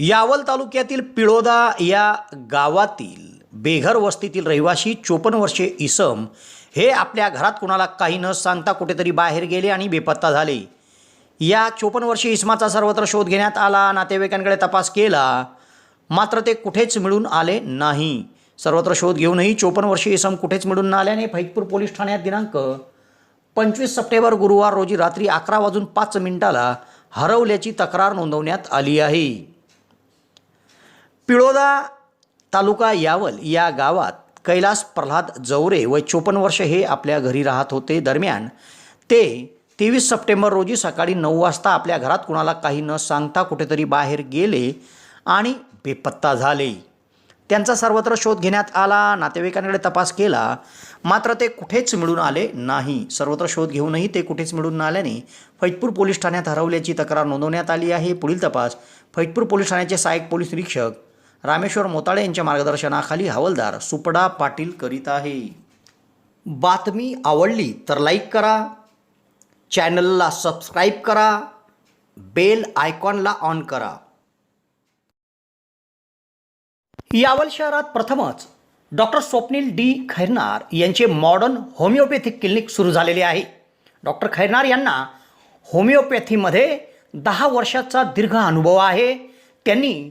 यावल तालुक्यातील पिळोदा या गावातील बेघर वस्तीतील रहिवासी चोपन्न वर्षे इसम हे आपल्या घरात कुणाला काही न सांगता कुठेतरी बाहेर गेले आणि बेपत्ता झाले. या चोपन्न वर्षे इसमाचा सर्वत्र शोध घेण्यात आला नातेवाईकांकडे तपास केला. मात्र ते कुठेच मिळून आले नाही. सर्वत्र शोध घेऊनही चोपन्न वर्षे इसम कुठेच मिळून न आल्याने फैजपूर पोलीस ठाण्यात दिनांक पंचवीस सप्टेंबर गुरुवार रोजी रात्री अकरा वाजून पाच मिनिटाला हरवल्याची तक्रार नोंदवण्यात आली आहे. पिळोदा तालुका यावल या गावात कैलास प्रल्हाद जवरे व चोपन्न वर्ष हे आपल्या घरी राहत होते. दरम्यान ते तेवीस सप्टेंबर रोजी सकाळी नऊ वाजता आपल्या घरात कुणाला काही न सांगता कुठेतरी बाहेर गेले आणि बेपत्ता झाले. त्यांचा सर्वत्र शोध घेण्यात आला नातेवाईकांकडे तपास केला मात्र ते कुठेच मिळून आले नाही. सर्वत्र शोध घेऊनही ते कुठेच मिळून न आल्याने फैजपूर पोलीस ठाण्यात हरवल्याची तक्रार नोंदवण्यात आली आहे. पुढील तपास फैजपूर पोलीस ठाण्याचे सहाय्यक पोलीस निरीक्षक रामेश्वर मोताळे यांच्या मार्गदर्शनाखाली हवालदार सुपडा पाटील करीत आहे. बातमी आवडली तर लाईक करा. चॅनलला सबस्क्राईब करा. बेल आयकॉनला ऑन करा. यावल शहरात प्रथमच डॉक्टर स्वप्नील डी खैरनार यांचे मॉडर्न होमिओपॅथिक क्लिनिक सुरू झालेले आहे. डॉक्टर खैरनार यांना होमिओपॅथीमध्ये दहा वर्षाचा दीर्घ अनुभव आहे. त्यांनी